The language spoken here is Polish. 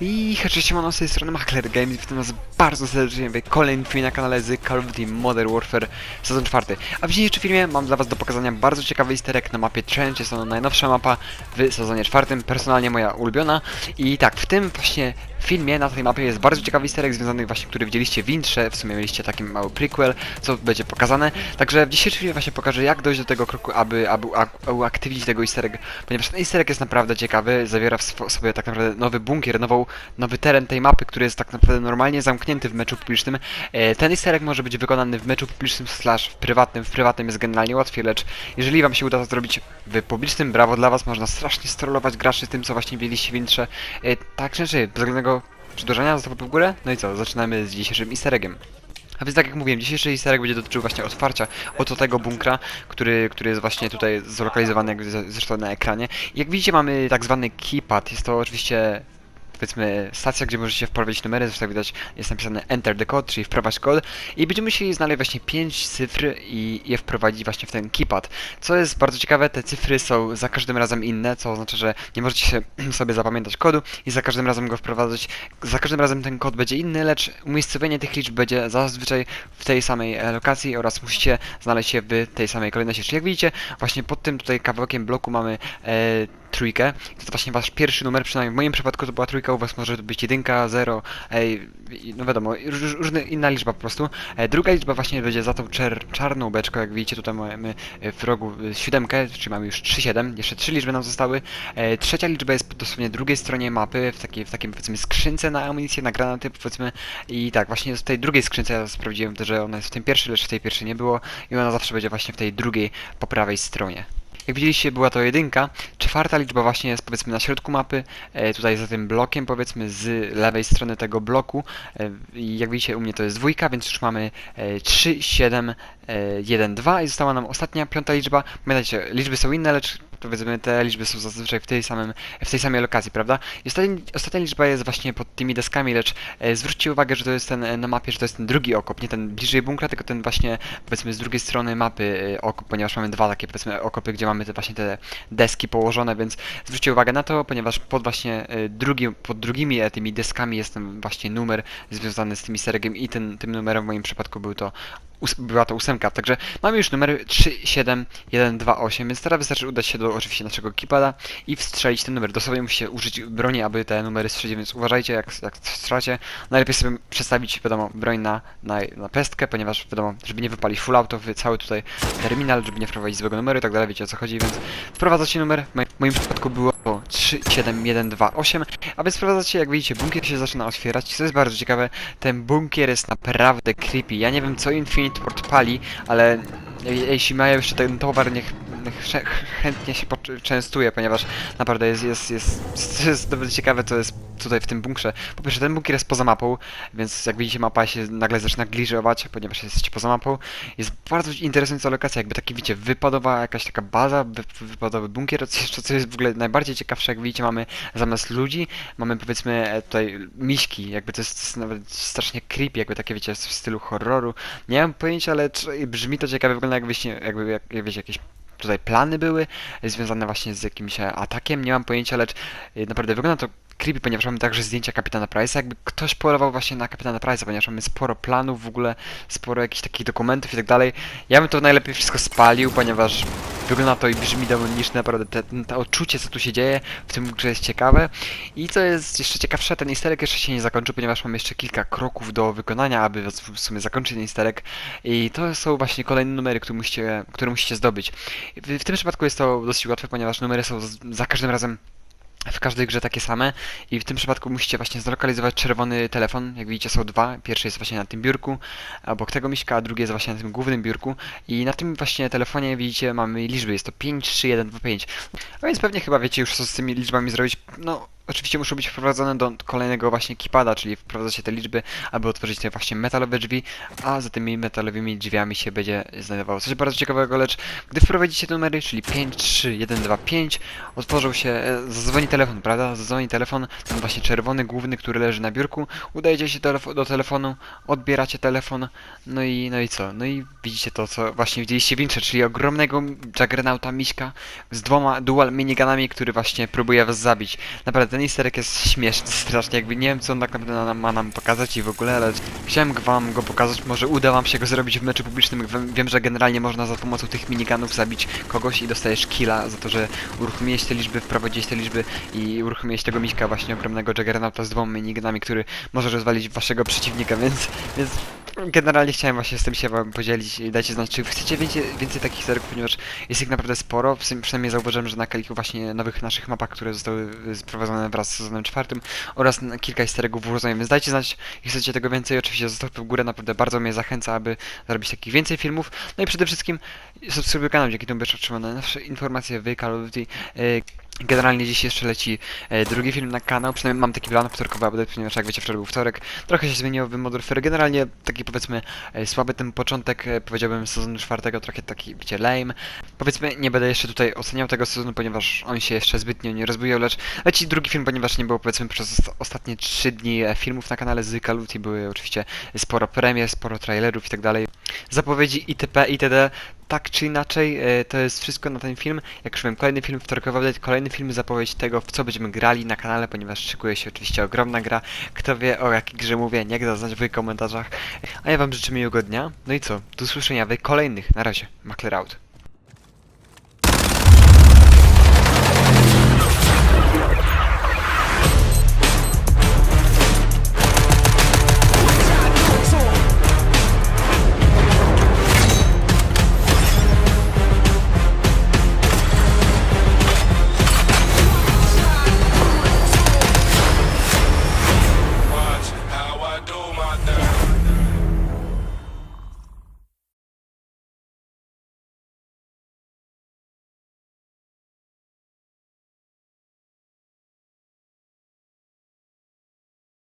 I cześć, siemano, z tej strony Makler Games, witam was bardzo serdecznie w kolejnym filmie na kanale z Call of Duty Modern Warfare sezon 4. A w dzisiejszym filmie mam dla was do pokazania bardzo ciekawy easter egg na mapie Trench, jest to najnowsza mapa w sezonie 4, personalnie moja ulubiona. I tak, w tym właśnie filmie na tej mapie jest bardzo ciekawy easter egg związany właśnie, który widzieliście w intrze, w sumie mieliście taki mały prequel, co będzie pokazane. Także w dzisiejszym filmie właśnie pokażę jak dojść do tego kroku, aby, aby uak- uaktywnić tego easter egg, ponieważ ten easter egg jest naprawdę ciekawy, zawiera w sobie tak naprawdę nowy bunkier, nową, nowy teren tej mapy, który jest tak naprawdę normalnie zamknięty w meczu publicznym. E, Ten easter egg może być wykonany w meczu publicznym slash w prywatnym. W prywatnym jest generalnie łatwiej, lecz jeżeli wam się uda to zrobić w publicznym, brawo dla was, można strasznie strollować graczy tym, co właśnie widzieliście w intrze. E, Tak czy inaczej, bez względnego przedłużania, zostawmy w górę. No i co, zaczynamy z dzisiejszym easter eggiem. A więc tak jak mówiłem, dzisiejszy easter będzie dotyczył właśnie otwarcia oto tego bunkra, który, który jest właśnie tutaj zlokalizowany jak zresztą na ekranie. Jak widzicie mamy tak zwany keypad, jest to oczywiście powiedzmy stacja, gdzie możecie wprowadzić numery, zresztą widać jest napisane enter the code, czyli wprowadź kod i będziemy musieli znaleźć właśnie 5 cyfr i je wprowadzić właśnie w ten keypad. Co jest bardzo ciekawe, te cyfry są za każdym razem inne, co oznacza, że nie możecie się sobie zapamiętać kodu i za każdym razem go wprowadzać. Za każdym razem ten kod będzie inny, lecz umiejscowienie tych liczb będzie zazwyczaj w tej samej e, lokacji oraz musicie znaleźć je w tej samej kolejności. Czyli jak widzicie, właśnie pod tym tutaj kawałkiem bloku mamy e, trójkę. To jest właśnie wasz pierwszy numer, przynajmniej w moim przypadku to była trójka, u was może to być jedynka, zero, ej, no wiadomo, róż, inna liczba po prostu. E, druga liczba właśnie będzie za tą czer, czarną beczką, jak widzicie tutaj mamy e, w rogu e, siódemkę, czyli mamy już 3-7, jeszcze trzy liczby nam zostały. E, trzecia liczba jest po dosłownie drugiej stronie mapy, w takiej, w takiej powiedzmy skrzynce na amunicję, na granaty powiedzmy i tak, właśnie w tej drugiej skrzynce ja sprawdziłem, że ona jest w tym pierwszej, lecz w tej pierwszej nie było i ona zawsze będzie właśnie w tej drugiej po prawej stronie. Jak widzieliście, była to jedynka. Czwarta liczba właśnie jest powiedzmy na środku mapy, e, tutaj za tym blokiem powiedzmy z lewej strony tego bloku. E, I jak widzicie, u mnie to jest dwójka, więc już mamy e, 3, 7, e, 1, 2 i została nam ostatnia, piąta liczba. Pamiętajcie, liczby są inne, lecz powiedzmy te liczby są zazwyczaj w tej, samym, w tej samej lokacji, prawda? I ostatnia, ostatnia liczba jest właśnie pod tymi deskami, lecz e, zwróćcie uwagę, że to jest ten e, na mapie, że to jest ten drugi okop, nie ten bliżej bunkra, tylko ten właśnie powiedzmy z drugiej strony mapy e, okop, ponieważ mamy dwa takie powiedzmy okopy, gdzie mamy te właśnie te deski położone, więc zwróćcie uwagę na to, ponieważ pod właśnie e, drugim, pod drugimi e, tymi deskami jest ten właśnie numer związany z tym sergiem i ten, tym numerem w moim przypadku był to była to ósemka, także mamy już numery 3, 7, 1, 2, 8, więc teraz wystarczy udać się do oczywiście naszego keypada i wstrzelić ten numer. Dosłownie musicie użyć broni, aby te numery strzelić, więc uważajcie jak, jak strzelacie. Najlepiej sobie przestawić, wiadomo, broń na, na, na pestkę, ponieważ wiadomo, żeby nie wypalić full auto w cały tutaj terminal, żeby nie wprowadzić złego numeru i tak dalej, wiecie o co chodzi, więc wprowadzacie numer. W moim- przypadku było 3, 7, 1, 2, 8, a więc wprowadzacie, jak widzicie, bunkier się zaczyna otwierać, co jest bardzo ciekawe, ten bunkier jest naprawdę creepy. Ja nie wiem co Infinite Port pali, ale je- jeśli mają jeszcze ten towar, niech, chętnie się poczęstuje, ponieważ naprawdę jest, jest, jest, jest, naprawdę ciekawe, co jest tutaj w tym bunkrze. Po pierwsze, ten bunkier jest poza mapą, więc jak widzicie, mapa się nagle zaczyna gliżować, ponieważ jesteście poza mapą. Jest bardzo interesująca lokacja, jakby taki, widzicie, wypadowa jakaś taka baza, wy, wypadowy bunkier, co jeszcze co jest w ogóle najbardziej ciekawsze, jak widzicie, mamy zamiast ludzi, mamy powiedzmy e, tutaj miśki, jakby to jest, to jest nawet strasznie creepy, jakby takie, wiecie, w stylu horroru. Nie mam pojęcia, ale brzmi to ciekawe, wygląda jakbyście, jakby, jak, jak wiecie, jakieś tutaj plany były związane właśnie z jakimś atakiem, nie mam pojęcia, lecz e, naprawdę wygląda to creepy, ponieważ mamy także zdjęcia kapitana Price'a, jakby ktoś polował właśnie na kapitana Price'a, ponieważ mamy sporo planów w ogóle, sporo jakichś takich dokumentów i tak dalej. Ja bym to najlepiej wszystko spalił, ponieważ wygląda to i brzmi demonicznie, naprawdę te, to odczucie, co tu się dzieje w tym grze jest ciekawe. I co jest jeszcze ciekawsze, ten easter egg jeszcze się nie zakończył, ponieważ mamy jeszcze kilka kroków do wykonania, aby w sumie zakończyć ten easter egg. I to są właśnie kolejne numery, które musicie, które musicie zdobyć. W, w tym przypadku jest to dosyć łatwe, ponieważ numery są za każdym razem w każdej grze takie same. I w tym przypadku musicie właśnie zlokalizować czerwony telefon, jak widzicie są dwa, pierwszy jest właśnie na tym biurku obok tego miśka, a drugi jest właśnie na tym głównym biurku. I na tym właśnie telefonie widzicie mamy liczby, jest to 5, 3, 1, 2, 5 a więc pewnie chyba wiecie już co z tymi liczbami zrobić, no oczywiście muszą być wprowadzone do kolejnego właśnie keypada, czyli wprowadzacie te liczby, aby otworzyć te właśnie metalowe drzwi, a za tymi metalowymi drzwiami się będzie znajdowało coś bardzo ciekawego, lecz gdy wprowadzicie numery, czyli 5, 3, 1, 2, 5, otworzył się, e, zadzwoni telefon, prawda? Zadzwoni telefon, ten właśnie czerwony, główny, który leży na biurku, udajecie się do telefonu, odbieracie telefon, no i, no i co? No i widzicie to, co właśnie widzieliście w intrze, czyli ogromnego Juggernauta Miśka z dwoma dual minigunami, który właśnie próbuje was zabić. Naprawdę ten easter egg jest śmieszny strasznie, jakby nie wiem co on tak naprawdę ma nam pokazać i w ogóle, ale chciałem wam go pokazać, może uda wam się go zrobić w meczu publicznym, wiem, wiem że generalnie można za pomocą tych miniganów zabić kogoś i dostajesz killa za to, że uruchomiłeś te liczby, wprowadziłeś te liczby i uruchomiłeś tego miśka właśnie ogromnego Juggernauta z dwoma miniganami, który może rozwalić waszego przeciwnika, więc, więc generalnie chciałem właśnie z tym się wam podzielić i dajcie znać, czy chcecie więcej, więcej takich serów, ponieważ jest ich naprawdę sporo, w sumie przynajmniej zauważyłem, że na kilku właśnie nowych naszych mapach, które zostały sprowadzone wraz z sezonem czwartym oraz kilka easter eggów włożonych, więc dajcie znać, jeśli chcecie tego więcej, oczywiście zostawcie w górę, naprawdę bardzo mnie zachęca, aby zrobić takich więcej filmów, no i przede wszystkim subskrybuj kanał, dzięki temu będziesz otrzymał najnowsze informacje w Call of Duty, y, Generalnie dziś jeszcze leci e, drugi film na kanał, przynajmniej mam taki plan wtorkowy update, ponieważ jak wiecie wczoraj był wtorek, trochę się zmieniło w Warfare. Generalnie taki powiedzmy e, słaby ten początek, e, powiedziałbym sezonu czwartego, trochę taki wiecie lame. Powiedzmy nie będę jeszcze tutaj oceniał tego sezonu, ponieważ on się jeszcze zbytnio nie rozbujał, lecz leci drugi film, ponieważ nie było powiedzmy przez osta- ostatnie 3 dni e, filmów na kanale z Duty, były oczywiście sporo premier, sporo trailerów i tak dalej. Zapowiedzi itp. itd. Tak czy inaczej, e, to jest wszystko na ten film. Jak już wiem, kolejny film wtorkowy kolejny film zapowiedź tego, w co będziemy grali na kanale, ponieważ szykuje się oczywiście ogromna gra. Kto wie o jakiej grze mówię, niech da znać w komentarzach. A ja wam życzę miłego dnia. No i co, do usłyszenia w kolejnych. Na razie, Makler out.